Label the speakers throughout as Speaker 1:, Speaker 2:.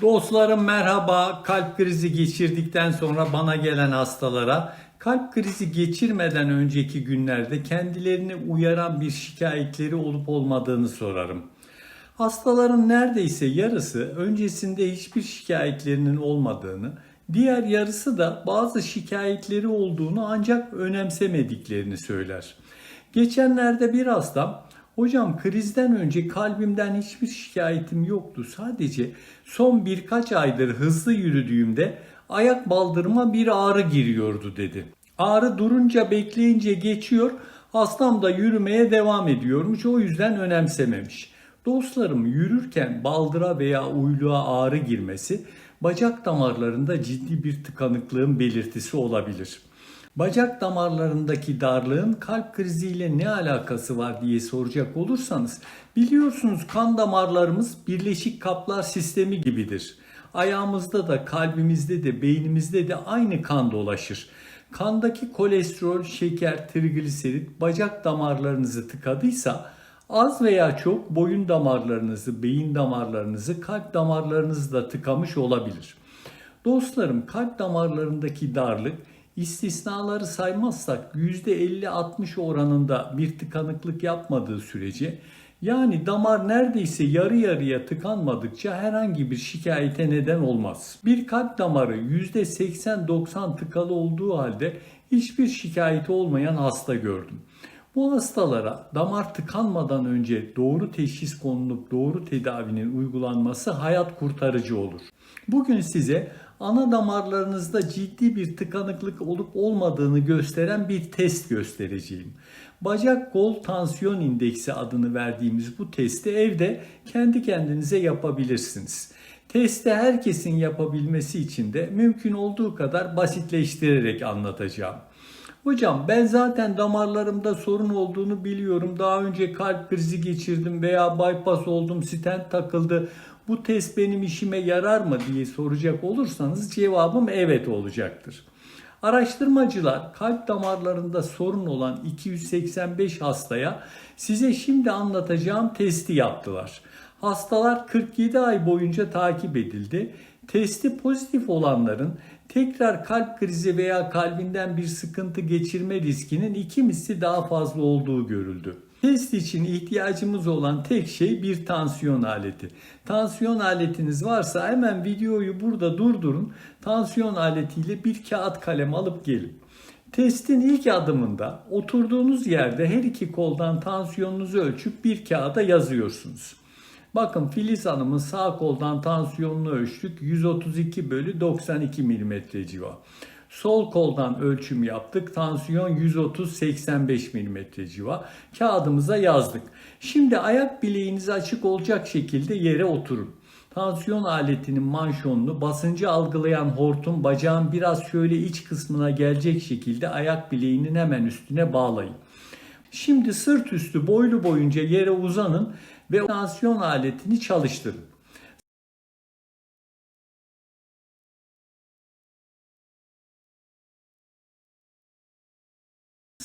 Speaker 1: Dostlarım merhaba. Kalp krizi geçirdikten sonra bana gelen hastalara kalp krizi geçirmeden önceki günlerde kendilerini uyaran bir şikayetleri olup olmadığını sorarım. Hastaların neredeyse yarısı öncesinde hiçbir şikayetlerinin olmadığını, diğer yarısı da bazı şikayetleri olduğunu ancak önemsemediklerini söyler. Geçenlerde bir hastam Hocam krizden önce kalbimden hiçbir şikayetim yoktu. Sadece son birkaç aydır hızlı yürüdüğümde ayak baldırıma bir ağrı giriyordu dedi. Ağrı durunca bekleyince geçiyor. Hastam da yürümeye devam ediyormuş. O yüzden önemsememiş. Dostlarım yürürken baldıra veya uyluğa ağrı girmesi bacak damarlarında ciddi bir tıkanıklığın belirtisi olabilir. Bacak damarlarındaki darlığın kalp kriziyle ne alakası var diye soracak olursanız biliyorsunuz kan damarlarımız birleşik kaplar sistemi gibidir. Ayağımızda da kalbimizde de beynimizde de aynı kan dolaşır. Kandaki kolesterol, şeker, trigliserit bacak damarlarınızı tıkadıysa az veya çok boyun damarlarınızı, beyin damarlarınızı, kalp damarlarınızı da tıkamış olabilir. Dostlarım kalp damarlarındaki darlık istisnaları saymazsak %50-60 oranında bir tıkanıklık yapmadığı sürece yani damar neredeyse yarı yarıya tıkanmadıkça herhangi bir şikayete neden olmaz. Bir kalp damarı %80-90 tıkalı olduğu halde hiçbir şikayeti olmayan hasta gördüm. Bu hastalara damar tıkanmadan önce doğru teşhis konulup doğru tedavinin uygulanması hayat kurtarıcı olur. Bugün size ana damarlarınızda ciddi bir tıkanıklık olup olmadığını gösteren bir test göstereceğim. Bacak kol tansiyon indeksi adını verdiğimiz bu testi evde kendi kendinize yapabilirsiniz. Testi herkesin yapabilmesi için de mümkün olduğu kadar basitleştirerek anlatacağım. Hocam ben zaten damarlarımda sorun olduğunu biliyorum. Daha önce kalp krizi geçirdim veya bypass oldum, stent takıldı. Bu test benim işime yarar mı diye soracak olursanız cevabım evet olacaktır. Araştırmacılar kalp damarlarında sorun olan 285 hastaya size şimdi anlatacağım testi yaptılar. Hastalar 47 ay boyunca takip edildi. Testi pozitif olanların tekrar kalp krizi veya kalbinden bir sıkıntı geçirme riskinin iki misli daha fazla olduğu görüldü. Test için ihtiyacımız olan tek şey bir tansiyon aleti. Tansiyon aletiniz varsa hemen videoyu burada durdurun. Tansiyon aletiyle bir kağıt kalem alıp gelin. Testin ilk adımında oturduğunuz yerde her iki koldan tansiyonunuzu ölçüp bir kağıda yazıyorsunuz. Bakın Filiz Hanım'ın sağ koldan tansiyonunu ölçtük. 132 bölü 92 mm civa. Sol koldan ölçüm yaptık. Tansiyon 130-85 mm civa. Kağıdımıza yazdık. Şimdi ayak bileğiniz açık olacak şekilde yere oturun. Tansiyon aletinin manşonunu basıncı algılayan hortum bacağın biraz şöyle iç kısmına gelecek şekilde ayak bileğinin hemen üstüne bağlayın. Şimdi sırt üstü boylu boyunca yere uzanın ve tansiyon aletini çalıştırın.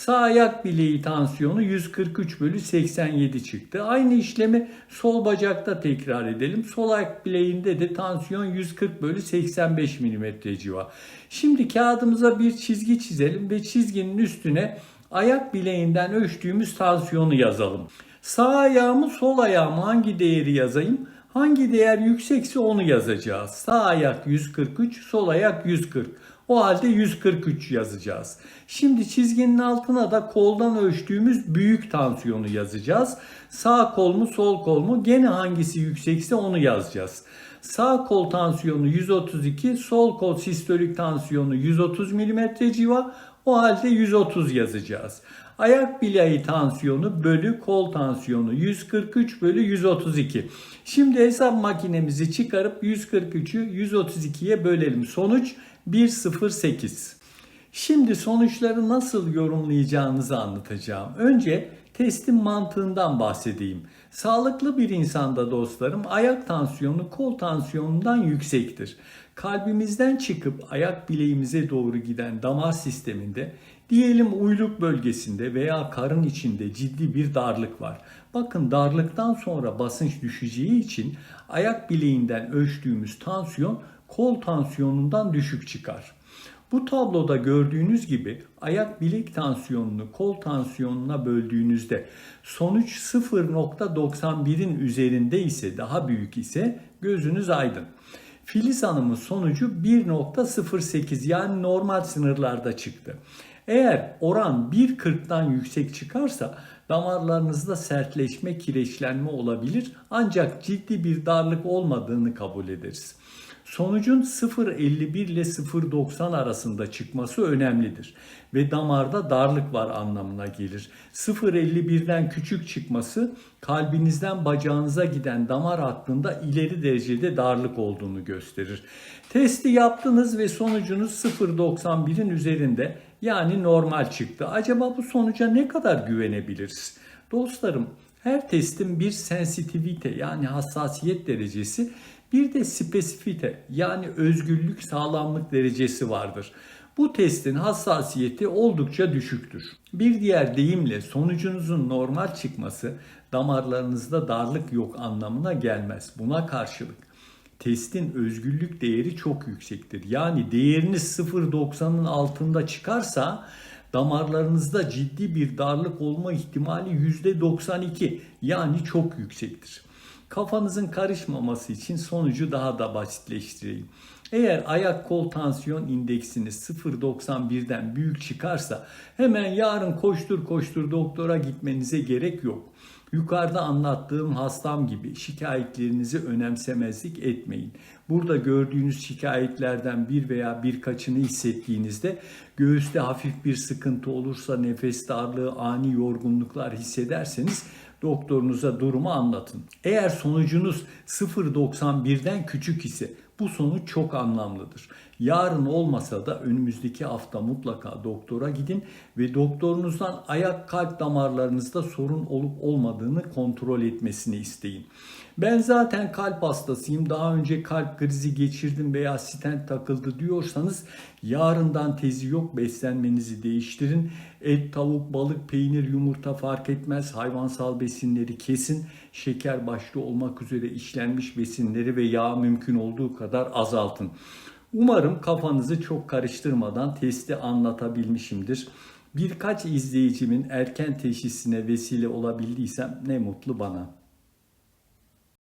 Speaker 1: Sağ ayak bileği tansiyonu 143 bölü 87 çıktı. Aynı işlemi sol bacakta tekrar edelim. Sol ayak bileğinde de tansiyon 140 bölü 85 mm civa. Şimdi kağıdımıza bir çizgi çizelim ve çizginin üstüne ayak bileğinden ölçtüğümüz tansiyonu yazalım. Sağ ayağımı sol ayağımı hangi değeri yazayım? Hangi değer yüksekse onu yazacağız. Sağ ayak 143, sol ayak 140. O halde 143 yazacağız. Şimdi çizginin altına da koldan ölçtüğümüz büyük tansiyonu yazacağız. Sağ kol mu sol kol mu gene hangisi yüksekse onu yazacağız. Sağ kol tansiyonu 132, sol kol sistolik tansiyonu 130 mm civa. O halde 130 yazacağız. Ayak bileği tansiyonu bölü kol tansiyonu 143 bölü 132. Şimdi hesap makinemizi çıkarıp 143'ü 132'ye bölelim. Sonuç 108. Şimdi sonuçları nasıl yorumlayacağınızı anlatacağım. Önce testin mantığından bahsedeyim. Sağlıklı bir insanda dostlarım ayak tansiyonu kol tansiyonundan yüksektir. Kalbimizden çıkıp ayak bileğimize doğru giden damar sisteminde Diyelim uyluk bölgesinde veya karın içinde ciddi bir darlık var. Bakın darlıktan sonra basınç düşeceği için ayak bileğinden ölçtüğümüz tansiyon kol tansiyonundan düşük çıkar. Bu tabloda gördüğünüz gibi ayak bilek tansiyonunu kol tansiyonuna böldüğünüzde sonuç 0.91'in üzerinde ise daha büyük ise gözünüz aydın. Filiz Hanım'ın sonucu 1.08 yani normal sınırlarda çıktı. Eğer oran 1.40'dan yüksek çıkarsa damarlarınızda sertleşme, kireçlenme olabilir ancak ciddi bir darlık olmadığını kabul ederiz. Sonucun 0.51 ile 0.90 arasında çıkması önemlidir ve damarda darlık var anlamına gelir. 0.51'den küçük çıkması kalbinizden bacağınıza giden damar hattında ileri derecede darlık olduğunu gösterir. Testi yaptınız ve sonucunuz 0.91'in üzerinde yani normal çıktı. Acaba bu sonuca ne kadar güvenebiliriz? Dostlarım her testin bir sensitivite yani hassasiyet derecesi bir de spesifite yani özgürlük sağlamlık derecesi vardır. Bu testin hassasiyeti oldukça düşüktür. Bir diğer deyimle sonucunuzun normal çıkması damarlarınızda darlık yok anlamına gelmez. Buna karşılık testin özgürlük değeri çok yüksektir. Yani değeriniz 0.90'ın altında çıkarsa damarlarınızda ciddi bir darlık olma ihtimali %92 yani çok yüksektir. Kafanızın karışmaması için sonucu daha da basitleştireyim. Eğer ayak kol tansiyon indeksiniz 0.91'den büyük çıkarsa hemen yarın koştur koştur doktora gitmenize gerek yok. Yukarıda anlattığım hastam gibi şikayetlerinizi önemsemezlik etmeyin. Burada gördüğünüz şikayetlerden bir veya birkaçını hissettiğinizde göğüste hafif bir sıkıntı olursa nefes darlığı, ani yorgunluklar hissederseniz doktorunuza durumu anlatın. Eğer sonucunuz 0.91'den küçük ise bu sonuç çok anlamlıdır. Yarın olmasa da önümüzdeki hafta mutlaka doktora gidin ve doktorunuzdan ayak kalp damarlarınızda sorun olup olmadığını kontrol etmesini isteyin. Ben zaten kalp hastasıyım. Daha önce kalp krizi geçirdim veya stent takıldı diyorsanız yarından tezi yok beslenmenizi değiştirin. Et, tavuk, balık, peynir, yumurta fark etmez. Hayvansal besinleri kesin. Şeker başta olmak üzere işlenmiş besinleri ve yağ mümkün olduğu kadar azaltın. Umarım kafanızı çok karıştırmadan testi anlatabilmişimdir. Birkaç izleyicimin erken teşhisine vesile olabildiysem ne mutlu bana.